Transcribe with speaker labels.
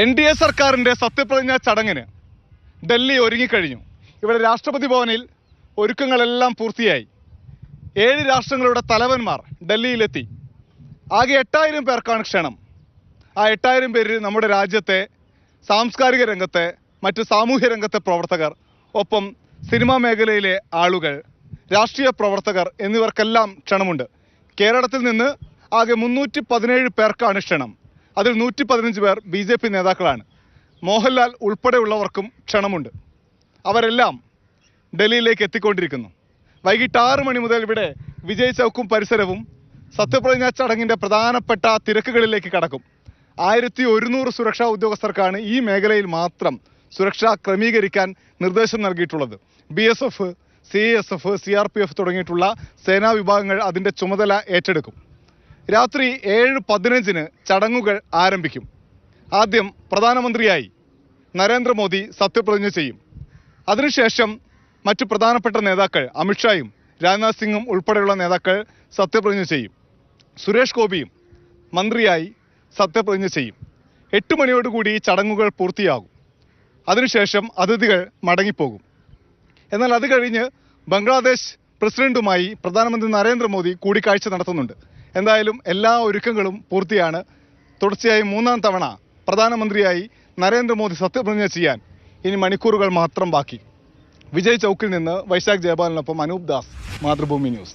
Speaker 1: N D A സർക്കാരിന്റെ സത്യപ്രതിജ്ഞാ ചടങ്ങിന് ഡൽഹി ഒരുങ്ങിക്കഴിഞ്ഞു. ഇവിടെ രാഷ്ട്രപതി ഭവനിൽ ഒരുക്കങ്ങളെല്ലാം പൂർത്തിയായി. ഏഴ് രാഷ്ട്രങ്ങളുടെ തലവന്മാർ ഡൽഹിയിലെത്തി. ആകെ എട്ടായിരം പേർക്കാണ് ക്ഷണം. ആ എട്ടായിരം പേരിൽ നമ്മുടെ രാജ്യത്തെ സാംസ്കാരിക രംഗത്തെ മറ്റ് സാമൂഹ്യ രംഗത്തെ പ്രവർത്തകർ ഒപ്പം സിനിമാ മേഖലയിലെ ആളുകൾ രാഷ്ട്രീയ പ്രവർത്തകർ എന്നിവർക്കെല്ലാം ക്ഷണമുണ്ട്. കേരളത്തിൽ നിന്ന് ആകെ മുന്നൂറ്റി പതിനേഴ് പേർക്കാണ് ക്ഷണം. അതിൽ നൂറ്റി പതിനഞ്ച് പേർ ബി ജെ പി നേതാക്കളാണ്. മോഹൻലാൽ ഉൾപ്പെടെയുള്ളവർക്കും ക്ഷണമുണ്ട്. അവരെല്ലാം ഡൽഹിയിലേക്ക് എത്തിക്കൊണ്ടിരിക്കുന്നു. വൈകിട്ട് ആറ് മണി മുതൽ ഇവിടെ വിജയ് ചൗക്കും പരിസരവും സത്യപ്രതിജ്ഞാ ചടങ്ങിന്റെ പ്രധാനപ്പെട്ട തിരക്കുകളിലേക്ക് കടക്കും. ആയിരത്തി ഒരുന്നൂറ് സുരക്ഷാ ഉദ്യോഗസ്ഥർക്കാണ് ഈ മേഖലയിൽ മാത്രം സുരക്ഷ ക്രമീകരിക്കാൻ നിർദ്ദേശം നൽകിയിട്ടുള്ളത്. B S F C S F C R P F തുടങ്ങിയിട്ടുള്ള സേനാ വിഭാഗങ്ങൾ അതിന്റെ ചുമതല ഏറ്റെടുക്കും. രാത്രി ഏഴ് പതിനഞ്ചിന് ചടങ്ങുകൾ ആരംഭിക്കും. ആദ്യം പ്രധാനമന്ത്രിയായി നരേന്ദ്രമോദി സത്യപ്രതിജ്ഞ ചെയ്യും. അതിനുശേഷം മറ്റു പ്രധാനപ്പെട്ട നേതാക്കൾ അമിത്ഷായും രാജ്നാഥ് സിംഗും ഉൾപ്പെടെയുള്ള നേതാക്കൾ സത്യപ്രതിജ്ഞ ചെയ്യും. സുരേഷ് ഗോപിയും മന്ത്രിയായി സത്യപ്രതിജ്ഞ ചെയ്യും. എട്ട് മണിയോടുകൂടി ചടങ്ങുകൾ പൂർത്തിയാകും. അതിനുശേഷം അതിഥികൾ മടങ്ങിപ്പോകും. എന്നാൽ അത് കഴിഞ്ഞ് ബംഗ്ലാദേശ് പ്രസിഡന്റുമായി പ്രധാനമന്ത്രി നരേന്ദ്രമോദി കൂടിക്കാഴ്ച നടത്തുന്നുണ്ട്. എന്തായാലും എല്ലാ ഒരുക്കങ്ങളും പൂർത്തിയാണ്. തുടർച്ചയായി മൂന്നാം തവണ പ്രധാനമന്ത്രിയായി നരേന്ദ്രമോദി സത്യപ്രതിജ്ഞ ചെയ്യാൻ ഇനി മണിക്കൂറുകൾ മാത്രം ബാക്കി. വിജയ് ചൗക്കിൽ നിന്ന് വൈശാഖ് ജയപാലിനൊപ്പം അനൂപ് ദാസ് മാതൃഭൂമി ന്യൂസ്.